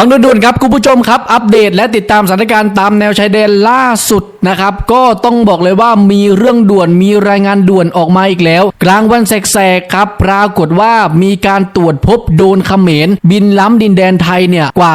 ฟังด่วนๆครับคุณผู้ชมครับ อัปเดตและติดตามสถานการณ์ตามแนวชายแดนล่าสุดนะครับ ก็ต้องบอกเลยว่ามีเรื่องด่วนมีรายงานด่วนออกมาอีกแล้ว กลางวันแสกๆครับ ปรากฏว่ามีการตรวจพบโดนเขมร บินล้ำดินแดนไทยเนี่ยกว่า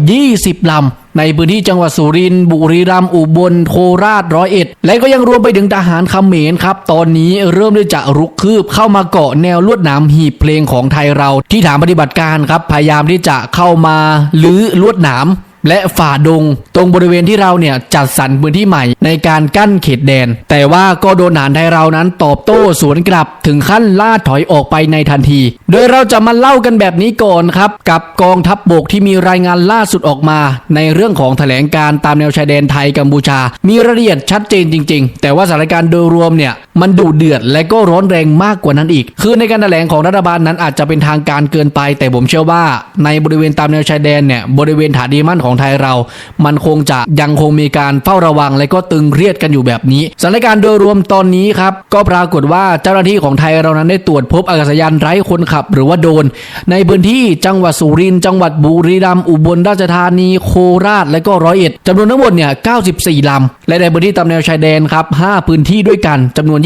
120ลำในพื้นที่จังหวัดสุรินทร์บุรีรัมย์อุบลโคราชร้อยเอ็ด และก็ยังรวมไปถึงทหารเขมรครับ ตอนนี้เริ่มที่จะรุกคืบเข้ามาเกาะแนวลวดหนามหีบเพลงของไทยเราที่ฐานปฏิบัติการครับ พยายามที่จะเข้ามาลื้อลวดหนาม และฝ่าดง ตรงบริเวณที่เราเนี่ยจัดสรรพื้นที่ใหม่ในการกั้นเขตแดน แต่ว่าก็โดนทหารไทยเรานั้นตอบโต้สวนกลับถึงขั้นล่าถอยออกไปในทันที โดยเราจะมาเล่ากันแบบนี้ก่อนครับ กับกองทัพบบกที่มีรายงานล่าสุดออกมา ในเรื่องของแถลงการตามแนวชายแดนไทยกัมพูชา มีรายละเอียดชัดเจนจริง ๆ แต่ว่าสถานการณ์โดยรวมเนี่ยมันดุเดือดและก็ร้อนแรงมากกว่านั้นอีก คือในการแถลงของรัฐบาลนั้นอาจจะเป็นทางการเกินไป แต่ผมเชื่อว่า ในบริเวณตามแนวชายแดนเนี่ยบริเวณฐานดีมั่นของไทยเรา มันคงจะยังคงมีการเฝ้าระวัง และก็ตึงเครียดกันอยู่แบบนี้สถานการณ์โดยรวมตอนนี้ครับก็ปรากฏว่าเจ้าหน้าที่ของไทยเรานั้นได้ตรวจพบอากาศยานไร้คนขับหรือว่าโดรนในพื้นที่จังหวัดสุรินทร์จังหวัดบุรีรัมย์อุบลราชธานีโคราชและก็ร้อยเอ็ดจำนวนทั้งหมดเนี่ย 94 ลำ และในพื้นที่ตามแนวชายแดนครับ 5 พื้นที่ด้วยกันจำนวน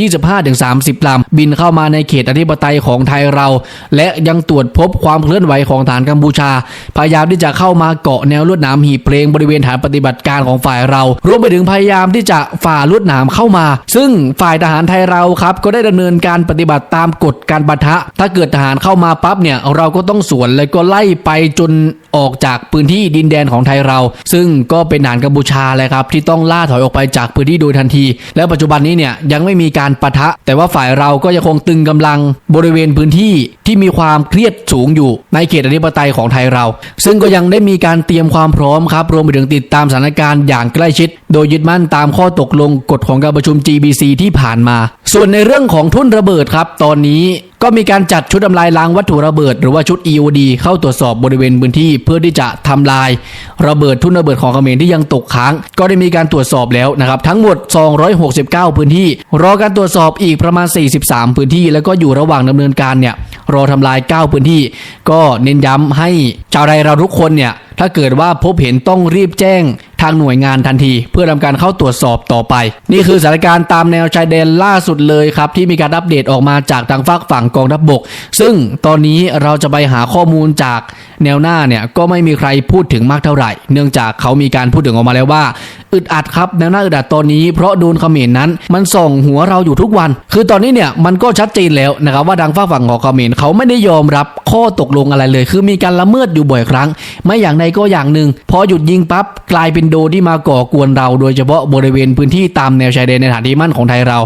25-30 ลำ บินเข้ามาในเขตอธิปไตยของไทยเรา และยังตรวจพบความเคลื่อนไหวของฐานกัมพูชา พยายามที่จะเข้ามาเกาะแนวลวดหนามหีบเพลงบริเวณฐานปฏิบัติการของฝ่ายเรา รวมไปถึงพยายามที่จะฝ่าลวดหนามเข้ามา ซึ่งฝ่ายทหารไทยเราครับก็ได้ดำเนินการปฏิบัติตามกฎการปะทะ ถ้าเกิดทหารเข้ามาปั๊บเนี่ยเราก็ต้องสวนแล้วก็ไล่ไปจน ออกจากพื้นที่ดินแดนของไทยเรา ซึ่งก็เป็นทหารกัมพูชาเลยครับที่ต้องล่าถอยออกไปจากพื้นที่โดยทันที แล้วปัจจุบันนี้เนี่ยยังไม่มีการปะทะ แต่ว่าฝ่ายเราก็ยังคงตึงกำลังบริเวณพื้นที่ที่มีความเครียดสูงอยู่ในเขตอธิปไตยของไทยเรา ซึ่งก็ยังได้มีการเตรียมความพร้อมครับรวมไปถึงติดตามสถานการณ์อย่างใกล้ชิด โดยยึดมั่นตามข้อตกลงกฎของการประชุม GBC ที่ผ่านมา ส่วนในเรื่องของทุ่นระเบิดครับตอนนี้ ก็มีการจัดชุดทำลายล้างวัตถุระเบิด หรือว่าชุด EOD เข้าตรวจสอบบริเวณพื้นที่ เพื่อที่จะทำลายระเบิดทุ่นระเบิดของเขมรที่ยังตกค้าง ก็ได้มีการตรวจสอบแล้วนะครับ ทั้งหมด 269 พื้นที่ รอการตรวจสอบอีกประมาณ 43 พื้นที่ แล้วก็อยู่ระหว่างดำเนินการเนี่ยรอทำลาย 9 พื้นที่ ก็เน้นย้ำให้ชาวไทยเราทุกคนเนี่ยถ้าเกิดว่าพบเห็นต้องรีบแจ้ง ทางหน่วยงานทันที เพื่อทำการเข้าตรวจสอบต่อไป นี่คือสถานการณ์ตามแนวชายแดนล่าสุดเลยครับ ที่มีการอัปเดตออกมาจากทางฝากฝั่งกองทัพบบก ซึ่งตอนนี้เราจะไปหาข้อมูลจาก แนวหน้าเนี่ยก็ไม่มีใครพูดถึงมากเท่าไหร่ เนื่องจากเขามีการพูดถึงออกมาแล้วว่า อึดอัดครับแนวหน้าอึดอัดตอนนี้เพราะโดนเขมรนั้น มันส่งหัวเราอยู่ทุกวัน คือตอนนี้เนี่ยมันก็ชัดเจนแล้วนะครับว่าทางฝาฝั่งของเขมรเขาไม่ได้ยอมรับข้อตกลงอะไรเลย คือมีการละเมิดอยู่บ่อยครั้ง ไม่อย่างใดก็อย่างหนึ่งพอหยุดยิงปั๊บกลายเป็นโดที่มาก่อกวนเรา โดยเฉพาะบริเวณพื้นที่ตามแนวชายแดนในฐานที่มั่นของไทยเรา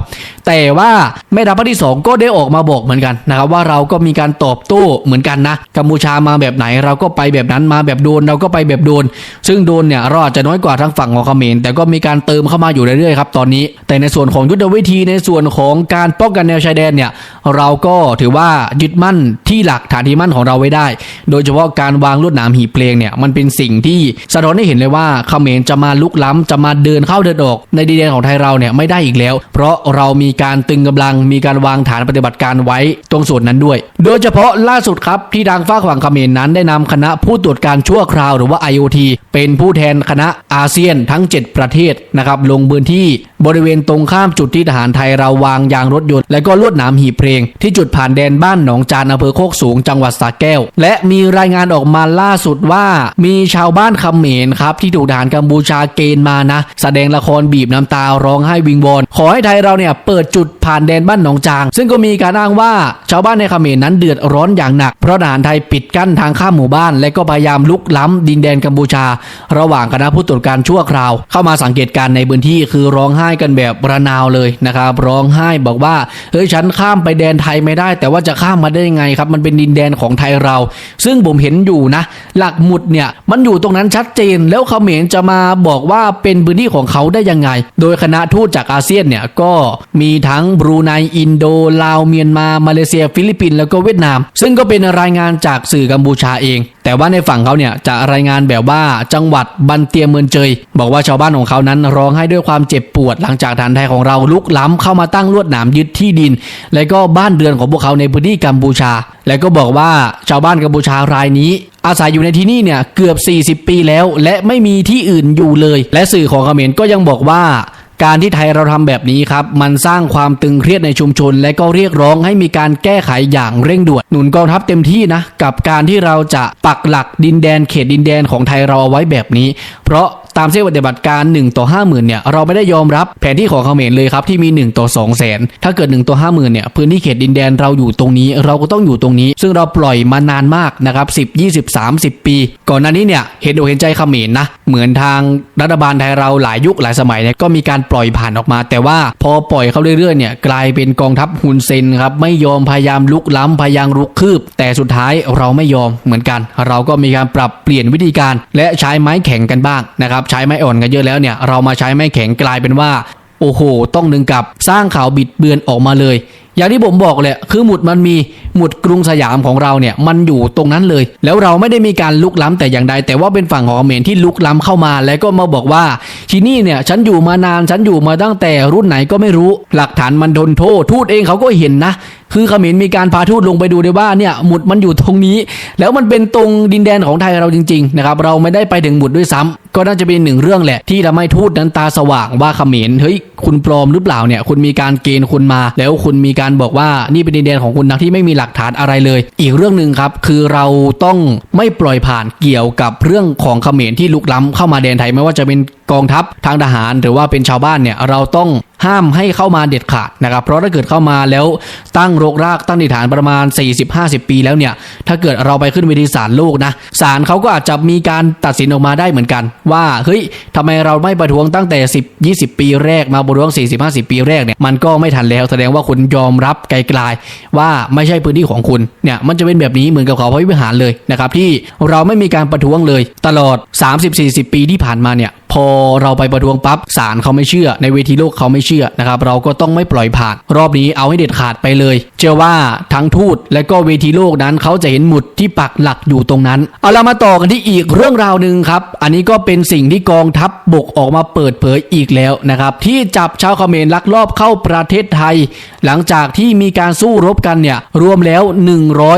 แต่ว่าแม่ทัพภาคที่สองก็ได้ออกมาบอกเหมือนกันนะครับว่าเราก็มีการตอบโต้เหมือนกันนะกัมพูชามาแบบไหนเราก็ไปแบบนั้นมาแบบโดนเราก็ไปแบบโดน ซึ่งโดนเนี่ยเราอาจจะน้อยกว่าทางฝั่งของเขมรแต่ก็มีการเติมเข้ามาอยู่เรื่อยๆครับตอนนี้ แต่ในส่วนของยุทธวิธีในส่วนของการป้องกันแนวชายแดนเนี่ยเราก็ถือว่ายึดมั่นที่หลักฐานที่มั่นของเราไว้ได้ โดยเฉพาะการวางลวดหนามหีเพลงเนี่ยมันเป็นสิ่งที่สะท้อนให้เห็นเลยว่าเขมรจะมาลุกล้ำจะมาเดินเข้าเดินออก ในดินแดนของไทยเราเนี่ยไม่ได้อีกแล้ว เพราะเรามีการตึงกำลังมีการวางฐานปฏิบัติการไว้ตรงส่วนนั้นด้วย โดยเฉพาะล่าสุดครับที่ทางฝ้ากฝั่งเขมรนั้นได้นำคณะผู้ตรวจการชั่วคราวหรือว่า IOT เป็นผู้แทนคณะอาเซียนทั้ง 7 ประเทศนะครับลงพื้นที่บริเวณตรงข้ามจุดที่ทหารไทยเราวางยางรถยนต์ และก็ลวดหนามหีบเพลง ที่จุดผ่านแดนบ้านหนองจานอำเภอโคกสูงจังหวัดสระแก้ว และมีรายงานออกมาล่าสุดว่า มีชาวบ้านเขมรครับที่ถูกทหารกัมพูชาเกณฑ์มานะ แสดงละครบีบน้ำตาร้องไห้วิงวอนขอให้ไทยเราเนี่ยเปิดจุดผ่านแดนบ้านหนองจาง ซึ่งก็มีการอ้างว่าชาวบ้านในเขมรนั้นเดือดร้อนอย่างหนักเพราะทหารไทยปิดกั้นทางข้ามหมู่บ้าน และก็พยายามลุกล้ำดินแดนกัมพูชา ระหว่างคณะผู้ตรวจการชั่วคราว เข้ามาสังเกตการณ์ในพื้นที่คือร้องไห้กันแบบระนาวเลยนะครับ ร้องไห้บอกว่าเฮ้ยฉันข้ามไปแดนไทยไม่ได้ แต่ว่าจะข้ามมาได้ยังไงครับ มันเป็นดินแดนของไทยเรา ซึ่งผมเห็นอยู่นะ หลักหมุดเนี่ยมันอยู่ตรงนั้นชัดเจนแล้วเขมรจะมาบอกว่าเป็นพื้นที่ของเขาได้ยังไง โดยคณะทูตจากอาเซียนเนี่ยก็มีทั้งบรูไนอินโดลาวเมียนมามาเลเซีย ฟิลิปปินส์แล้วก็เวียดนาม ซึ่งก็เป็นรายงานจากสื่อกัมพูชาเองแต่ว่าในฝั่งเขาเนี่ยจะรายงานแบบว่าจังหวัดบันเตียเมืองเจย บอกว่าชาวบ้านของเขานั้นร้องไห้ด้วยความเจ็บปวด หลังจากฐานไทยของเราลุกล้ำเข้ามาตั้งลวดหนามยึดที่ดิน และก็บ้านเรือนของพวกเขาในพื้นที่กัมพูชา และก็บอกว่าชาวบ้านกัมพูชารายนี้อาศัยอยู่ในที่นี่เนี่ยเกือบ 40 ปีแล้ว และไม่มีที่อื่นอยู่เลย และสื่อของเขมรก็ยังบอกว่า การที่ไทยเราทำแบบนี้ครับ มันสร้างความตึงเครียดในชุมชน และก็เรียกร้องให้มีการแก้ไขอย่างเร่งด่วนหนุนกองทัพเต็มที่นะ กับการที่เราจะปักหลักดินแดนเขตดินแดนของไทยเราเอาไว้แบบนี้ เพราะ ตามเส้นปฏิบัติการ1ต่อ50,000เนี่ยเราไม่ได้ยอมรับแผนที่ของเขมรเลยครับที่มี 1 ต่อ 2 0 0แสนถ้าเกิด 1 ต่อ 50,000เนี่ยพื้นที่เขตดินแดนเราอยู่ตรงนี้ เราก็ต้องอยู่ตรงนี้ ซึ่งเราปล่อยมานานมากนะครับ10 20 30 ปี ก่อนหน้านี้เนี่ยเห็นอกเห็นใจเขมรนะเหมือนทางรัฐบาลไทยเราหลายยุคหลายสมัยเนี่ยก็มีการปล่อยผ่านออกมา แต่ว่าพอปล่อยเขาเรื่อยๆเนี่ยกลายเป็นกองทัพฮุนเซนครับไม่ยอมพยายามลุกล้ำพยายามลุกคืบ แต่สุดท้ายเราไม่ยอมเหมือนกัน เราก็มีการปรับเปลี่ยนวิธีการ และใช้ไม้แข็งกันบ้างนะครับใช้ไม้อ่อนกันเยอะแล้วเนี่ยเรามาใช้ไม้แข็งกลายเป็นว่าโอ้โห ต้องหนึ่งกับสร้างข่าวบิดเบือนออกมาเลย อย่างที่ผมบอกแหละคือหมุดมันมีหมุดกรุงสยามของเราเนี่ยมันอยู่ตรงนั้นเลย แล้วเราไม่ได้มีการลุกล้ำแต่อย่างใด แต่ว่าเป็นฝั่งของเขมรที่ลุกล้ำเข้ามา แล้วก็มาบอกว่าที่นี่เนี่ยฉันอยู่มานานฉันอยู่มาตั้งแต่รุ่นไหนก็ไม่รู้ หลักฐานมันทนโทษทูตเองเขาก็เห็นนะ คือเขมรมีการพาทูตลงไปดูด้วยว่าเนี่ยหมุดมันอยู่ตรงนี้ แล้วมันเป็นตรงดินแดนของไทยเราจริงๆนะครับเราไม่ได้ไปถึงหมุดด้วยซ้ำก็น่าจะเป็นหนึ่งเรื่องแหละ ที่ทำให้ทูตนั้นตาสว่างว่าเขมรเฮ้ยคุณปลอมหรือเปล่าเนี่ยคุณมีการเกณฑ์คุณมา แล้วคุณมีการบอกว่านี่เป็นดินแดนของคุณนะที่ไม่มีหลักฐานอะไรเลย อีกเรื่องหนึ่งครับคือเราต้องไม่ปล่อยผ่านเกี่ยวกับเรื่องของเขมรที่ลุกล้ำเข้ามาแดนไทยไม่ว่าจะเป็นกองทัพทางทหาร หรือว่าเป็นชาวบ้านเนี่ยเราต้อง ห้ามให้เข้ามาเด็ดขาดนะครับ เพราะถ้าเกิดเข้ามาแล้วตั้งรกรากตั้งดิฐานประมาณ 40-50 ปีแล้วเนี่ย ถ้าเกิดเราไปขึ้นเวทีศาลโลกนะศาลเขาก็อาจจะมีการตัดสินออกมาได้เหมือนกัน ว่าเฮ้ยทำไมเราไม่ประท้วงตั้งแต่ 10 20 ปีแรกมาประท้วง 40-50 ปีแรกเนี่ยมันก็ไม่ทันแล้วแสดงว่าคุณยอมรับไกลๆว่าไม่ใช่พื้นที่ของคุณเนี่ยมันจะเป็นแบบนี้เหมือนกับเขาพระวิหารเลยนะครับที่เราไม่มีการประท้วงเลยตลอด 30-40 ปีที่ผ่านมาเนี่ย พอเราไปประท้วงปั๊บศาลเขาไม่เชื่อ ในเวทีโลกเขาไม่เชื่อนะครับเราก็ต้องไม่ปล่อยผ่าน รอบนี้เอาให้เด็ดขาดไปเลย ชื่อว่าทั้งทูตและก็เวทีโลกนั้นเขาจะเห็นหมุดที่ปักหลักอยู่ตรงนั้น เอาเรามาต่อกันที่อีกเรื่องราวหนึ่งครับ อันนี้ก็เป็นสิ่งที่กองทัพบบกออกมาเปิดเผยอีกแล้วนะครับ ที่จับชาวเขมรลักลอบเข้าประเทศไทย หลังจากที่มีการสู้รบกันเนี่ยรวมแล้ว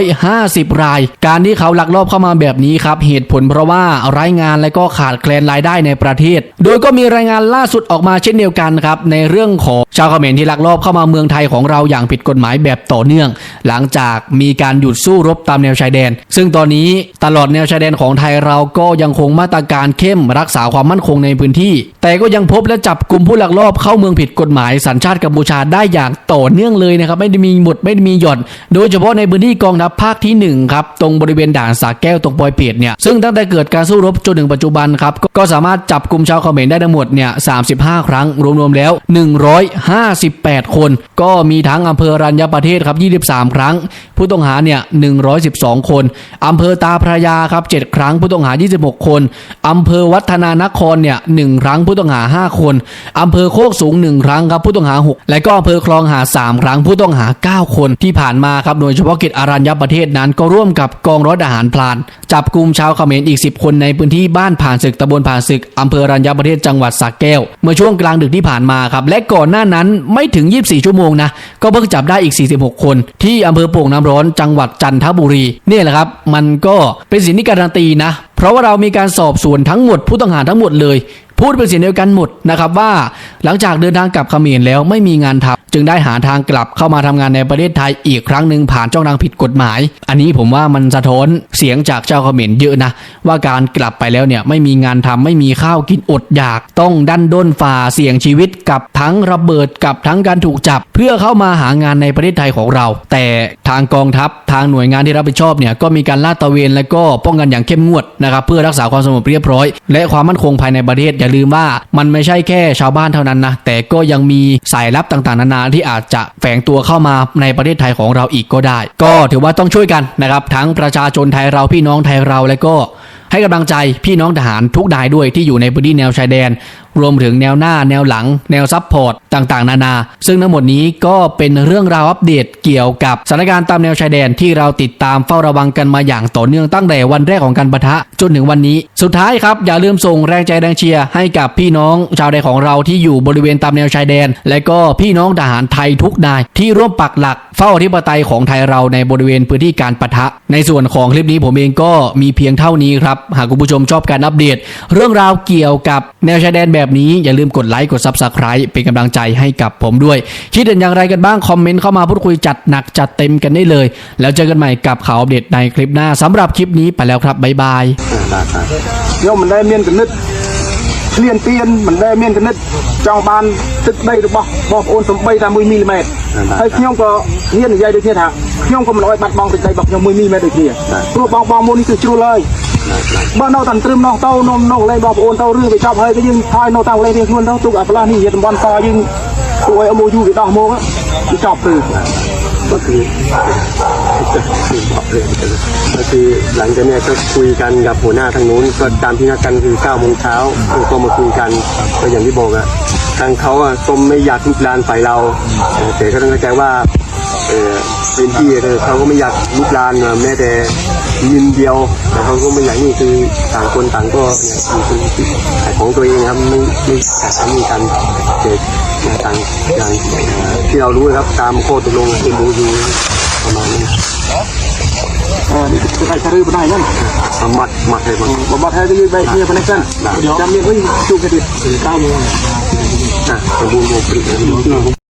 150 ราย การที่เขาลักลอบเข้ามาแบบนี้ครับเหตุผลเพราะว่าไร้งานและก็ขาดแคลนรายได้ในประเทศ โดยก็มีรายงานล่าสุดออกมาเช่นเดียวกันครับในเรื่องของชาวเขมรที่ลักลอบเข้ามาเมืองไทยของเราอย่างผิดกฎหมายแบบต่อเนื่อง หลังจากมีการหยุดสู้รบตามแนวชายแดน ซึ่งตอนนี้ตลอดแนวชายแดนของไทยเราก็ยังคงมาตรการเข้มรักษาความมั่นคงในพื้นที่ แต่ก็ยังพบและจับกลุ่มผู้ลักลอบเข้าเมืองผิดกฎหมายสัญชาติกัมพูชาได้อย่างต่อเนื่องเลยนะครับไม่ได้มีหมดไม่ได้มีหย่อน โดยเฉพาะในพื้นที่กองทัพภาคที่หนึ่งครับตรงบริเวณด่านสาแก้วตรงปอยเปียดเนี่ยซึ่งตั้งแต่เกิดการสู้รบจนถึงปัจจุบันครับก็ก็สามารถจับกลุ่มชาวเขมรได้ทั้งหมดเนี่ย35 ครั้งรวมๆแล้ว 158 คน ก็มีทั้งอำเภอรัญญประเทศครับ 23 ครั้ง ผู้ต้องหาเนี่ย112 คนอำเภอตาพระยาครับ 7 ครั้งผู้ต้องหา 26 คนอำเภอวัฒนานครเนี่ยหนึ่งครั้งผู้ต้องหา 5 คนอำเภอโคกสูง 1 ครั้งครับผู้ต้องหา 6 และก็อำเภอคลองหา 3 ครั้งผู้ต้องหา 9 คนที่ผ่านมาครับโดยเฉพาะกิจอารัญญประเทศนั้นก็ร่วมกับกองร้อยทหารพลาน จับกลุ่มชาวเขมรอีก 10 คนในพื้นที่บ้านผ่านศึกตำบลผ่านศึกอำเภอรัญญประเทศจังหวัดสระแก้ว เมื่อช่วงกลางดึกที่ผ่านมาครับและก่อนหน้านั้นไม่ถึง 24 ชั่วโมงนะก็เพิ่งจับได้อีก 46 คน ที่อำเภอโป่งน้ำร้อนจังหวัดจันทบุรีเนี่ยแหละครับ มันก็เป็นสิ่งที่การันตีนะ เพราะว่าเรามีการสอบสวนทั้งหมดผู้ต้องหาทั้งหมดเลย พูดเป็นเสียงเดียวกันหมดนะครับว่าหลังจากเดินทางกลับเขมรแล้วไม่มีงานทำจึงได้หาทางกลับเข้ามาทำงานในประเทศไทยอีกครั้งหนึ่งผ่านช่องทางผิดกฎหมาย อันนี้ผมว่ามันสะท้อนเสียงจากเจ้าเขมรเยอะนะ ว่าการกลับไปแล้วเนี่ยไม่มีงานทำไม่มีข้าวกินอดอยาก ต้องดันด้นฝ่าเสี่ยงชีวิตกับทั้งระเบิดกับทั้งการถูกจับ เพื่อเข้ามาหางานในประเทศไทยของเรา แต่ทางกองทัพทางหน่วยงานที่รับผิดชอบเนี่ยก็มีการลาดตระเวนและก็ป้องกันอย่างเข้มงวดนะครับเพื่อรักษาความสงบเรียบร้อย และความมั่นคงภายในประเทศอย่าลืมว่ามันไม่ใช่แค่ชาวบ้านเท่านั้นนะ แต่ก็ยังมีสายลับต่างๆ นานาที่อาจจะแฝงตัวเข้ามาในประเทศไทยของเราอีกก็ได้ ก็ถือว่าต้องช่วยกันนะครับ ทั้งประชาชนไทยเราพี่น้องไทยเราและก็ให้กำลังใจพี่น้องทหารทุกนายด้วยที่อยู่ในพื้นที่แนวชายแดน รวมถึงแนวหน้าแนวหลัง แนวซับพอร์ตต่างๆ นานา ซึ่งทั้งหมดนี้ก็เป็นเรื่องราวอัปเดตเกี่ยวกับสถานการณ์ตามแนวชายแดนที่เราติดตามเฝ้าระวังกันมาอย่างต่อเนื่องตั้งแต่วันแรกของการปะทะจนถึงวันนี้ สุดท้ายครับอย่าลืมส่งแรงใจแรงเชียร์ให้กับพี่น้องชาวแดของเราที่อยู่บริเวณตามแนวชายแดน และก็พี่น้องทหารไทยทุกนาย ที่ร่วมปักหลักเฝ้าอธิปไตยของไทยเราในบริเวณพื้นที่การปะทะ ในส่วนของคลิปนี้ผมเองก็มีเพียงเท่านี้ครับหากคุณผู้ชมชอบการอัปเดต เรื่องราวเกี่ยวกับแนวชายแดนแบนี้อย่าลืมกดไลค์กด Subscribe เป็นกำลังใจให้กับผมด้วย คิดเห็นอย่างไรกันบ้าง คอมเมนต์เข้ามาพูดคุยจัดหนักจัดเต็มกันได้เลย แล้วเจอกันใหม่กับข่าวอัปเดตในคลิปหน้าสำหรับคลิปนี้ไปแล้วครับบ๊ายบาย ខ្ញុំមិនដែលមានកណិតឆ្លៀនទៀនមិនដែលមានកណិតចង់បានទឹកដីរបស់បងប្អូនសំបីតែ1មីលីម៉ែត្រហើយខ្ញុំក៏ហ៊ាននិយាយដូចគ្នាថាខ្ញុំក៏មិនអោយបាត់បង់ទឹកដីរបស់ខ្ញុំ1មីលីម៉ែត្រដូចគ្នាព្រោះបងបងមួយនេះគឺជ្រុលហើយ บ้านเราตันตรึมน้องเต้านมนอกเลยบอกโอนเต้ารื้อไปชอบเฮ้ยก็ยิงทายนอกเต้าเลยเดียกมันเต้าตุกอัปลานี่เหยันบอลซอยิงตัวเอาโมยูไปดอโมงอะไปชอบคือก็คือคือกเลยก็คือหลังจากนี้ก็คุยกันกับหัวหน้าทางนู้นก็ตามที่นัดกันคือ9โมงเช้าก็มาคุยกันก็อย่างที่บอกอะทางเขาอะส้มไม่อยากลุกลานฝ่ายเราแต่ก็ต้องเข้าใจว่าเป็นที่เขาก็ไม่อยากลุกลานแม้แต่ ยินเดียวแต่เขาก็ไม่อย่างนี้คือต่างคนต่างก็อยากคือขาของตัวเองครับไม่ไม่ขายมีกันเกิดต่างอย่างที่เรารู้นะครับตามโคตรลงเอ็มยูประมาณนี้คือไอ้ชารื้อไปได้นั่นมัดมาดเลยมันมัดให้ได้ยืดไปเนี่ยพนักงานจำเนี่ยเฮ้ยจูกระดิ่เก้าโมงนะตะบูนโมกริบ